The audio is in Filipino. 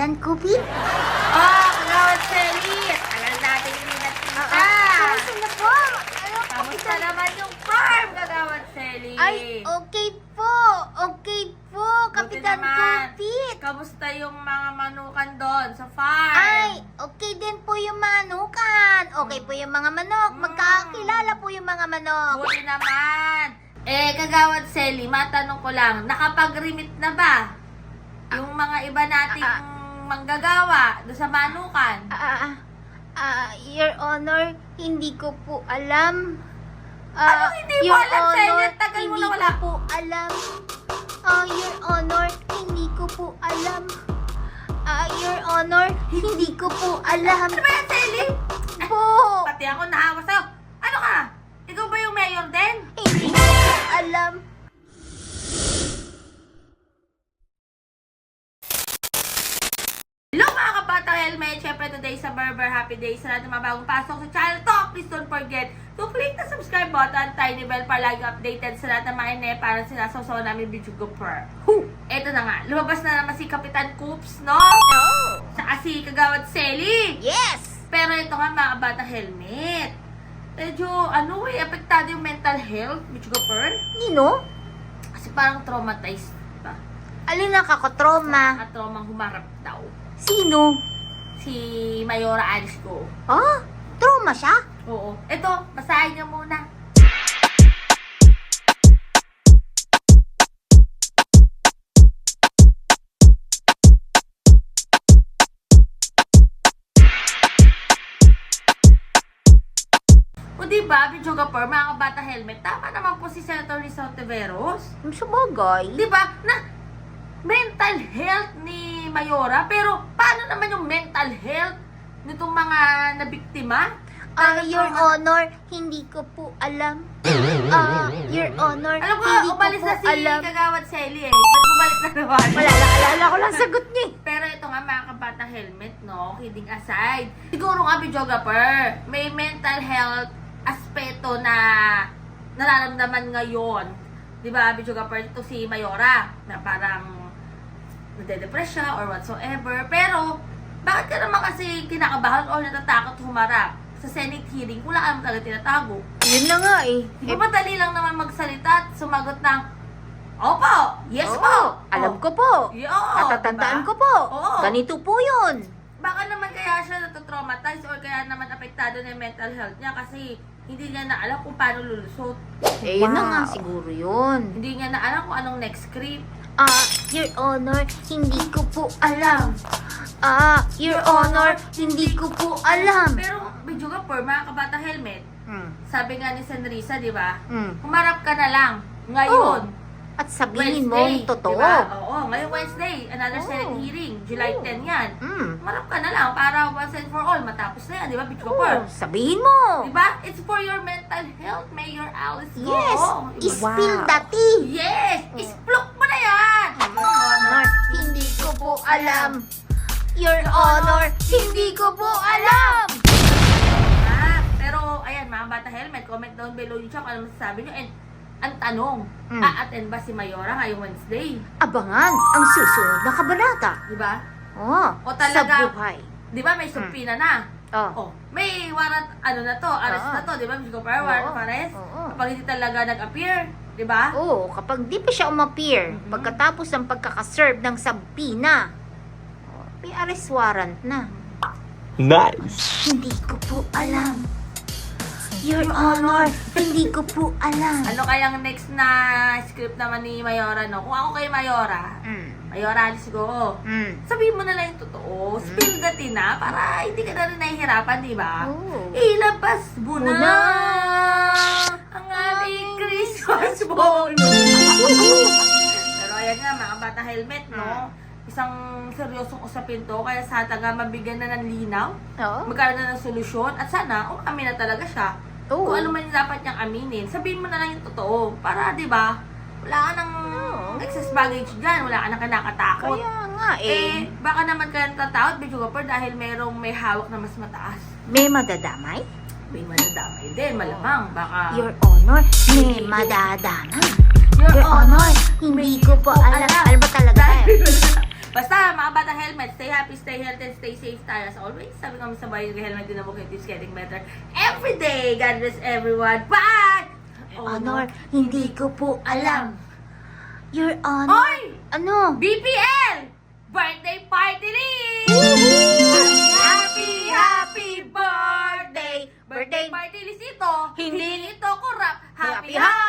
Kapitan Kupit? Oh, Kagawad Selly! Tagal natin hindi nakita. Kamusta na po? Ano, Kamusta naman yung farm, Kagawad Selly? Ay, okay po. Okay po, Kapitan. Kupit. Kamusta yung mga manukan doon sa farm? Ay, okay din po yung manukan. Okay po yung mga manok. Mm. Magkakilala po yung mga manok. Buti naman. Eh, Kagawad Selly, matanong ko lang, nakapag-remit na ba? Yung mga iba nating Ah, manggagawa doon sa manukan? Ah, ah, ah, Your Honor, hindi ko po alam. Ah, Ano hindi mo alam, Sally? Tagal mo hindi na wala. ko po alam. Ah, Your Honor, hindi ko po alam. Ah, Your Honor, hindi ko po alam. Ano ba yan, Selly? Po, Pati ako nahawa sa'yo. Ano ka? Ikaw ba yung mayor din? Today sa Berber Happy Day sa lahat ng mga bagong pasok sa channel to. Please don't forget to click the subscribe button, tiny bell para lagi updated sa lahat ng mga ine para sinasawsaw namin video grouper. Eto na nga, lumabas na naman si Kapitan Coops, no? Oh, Saka si Kagawad Selly. yes! Pero ito nga mga kabatang helmet. Medyo, ano eh, apektado yung mental health, video grouper. Nino? Kasi parang traumatized ba? Alin nakakatroma? At traumang humarap daw. Sino? Si Mayora Alice ko. Ah, trauma siya? Oo. Ito, basahin niyo muna. O diba, Video Gapor, mga kabata helmet, tama naman po si Senator Rizal Teveros. Sa bagay. Di ba? Na mental health ni Mayora, pero paano naman yung mental health nitong mga nabiktima? Dahil Your Honor, hindi ko po alam. Ah, Your Honor, Alam ko, hindi ko umalis po na si alam. Kagawad Selly eh. Ba't bumalik na naman? Wala, naalala ko lang sagot niya. eh. Pero ito nga mga kabata helmet, no? Kidding aside. Siguro nga, videographer, may mental health aspeto na nararamdaman ngayon. Di ba, videographer, ito si Mayora, na parang nade-depress siya or whatsoever. Pero, bakit ka naman kasi kinakabahan or natatakot humarap sa Senate hearing? Wala ka naman talaga tinatago. Yun na nga eh. Di ba madali lang naman magsalita at sumagot ng, Opo! Yes Oo, po! Alam Oh. ko po. Yeah, oo, Natatandaan diba? ko po. Oo. Ganito po yun. Baka naman kaya siya natotraumatize or kaya naman apektado na yung mental health niya kasi hindi niya na alam kung paano lulusot. Eh, yun na nga siguro yun. Hindi niya na alam kung anong next script. Ah, Your Honor, hindi ko po alam. Ah, Your Honor, hindi ko po alam. Pero, medyo ka for mga kabata helmet, Hmm. sabi nga ni Senrisa, di ba? Hmm. Humarap ka na lang ngayon. At sabihin mo Wednesday, ang totoo. Diba? Oo, ngayong Wednesday, another Oo. Senate hearing, July Oo. 10 yan. Hmm. Humarap ka na lang para once and for all, matapos na yan, di ba, Bitch Oh, Kapor? sabihin mo. Diba? It's for your mental health, Mayor Alice Go. Yes, Diba? spill the tea. Yes! Isplok mo na yan! Your Honor, hindi ko po alam. Your Honor, hindi ko po alam. Ah, pero, ayan, mga bata helmet, comment down below yung kung ano masasabi nyo. And, ang tanong, Mm. a-attend ba si Mayora ngayong Wednesday? Abangan ang susunod na kabanata. Diba? Oh, O talaga- sa buhay. Diba may subpina na? Oh. Oh, may warrant, ano na to, arrest Oo. na to, diba? Miss Gopar, warrant of Oo. arrest. Oo. Kapag hindi talaga nag-appear, diba? Oo, kapag di pa siya umappear, Mhm. pagkatapos ng pagkakaserve ng sabpina, oh, may arrest warrant na. Nice. Hindi ko po alam. Your Honor, hindi ko po alam. Ano kayang next na script naman ni Mayora, no? Kung ako kay Mayora, Mm. Mayora, let's go. Mm. Sabihin mo na lang yung totoo. Spill the tea na para hindi ka na rin nahihirapan, di ba? Oo. Ilabas mo na Muna. ang aming Christmas bonus. Pero ayan nga, mga bata helmet, no? Isang seryosong usapin to, kaya sa nga mabigyan na ng linaw, Oo. magkaroon na ng solusyon, at sana, umamin na talaga siya. Oo. Kung ano man yung dapat niyang aminin, sabihin mo na lang yung totoo. Para, di ba, wala ka ng Oo. excess baggage dyan, wala ka nang kinakatakot. Kaya nga Eh, eh, baka naman ka natatakot, Bidyo Gopper, dahil merong may hawak na mas mataas. may madadamay? May manadamay din, malamang. Baka... Your Honor, may madadamay. Your Your Honor, hindi ko po alam. Alam ba talaga tayo? Basta, mga bata helmet, stay happy, stay healthy, and stay safe tayo as always. Sabi kami sa bayan, yung helmet din ako, it's getting better every day. God bless everyone. Bye! Honor, hindi ko po alam. Your Honor. Hoy! Ano? BPL! Birthday party rin! Happy, happy birthday! Birthday party list ito. Hindi. Hindi ito ko rap. Happy, Happy, happy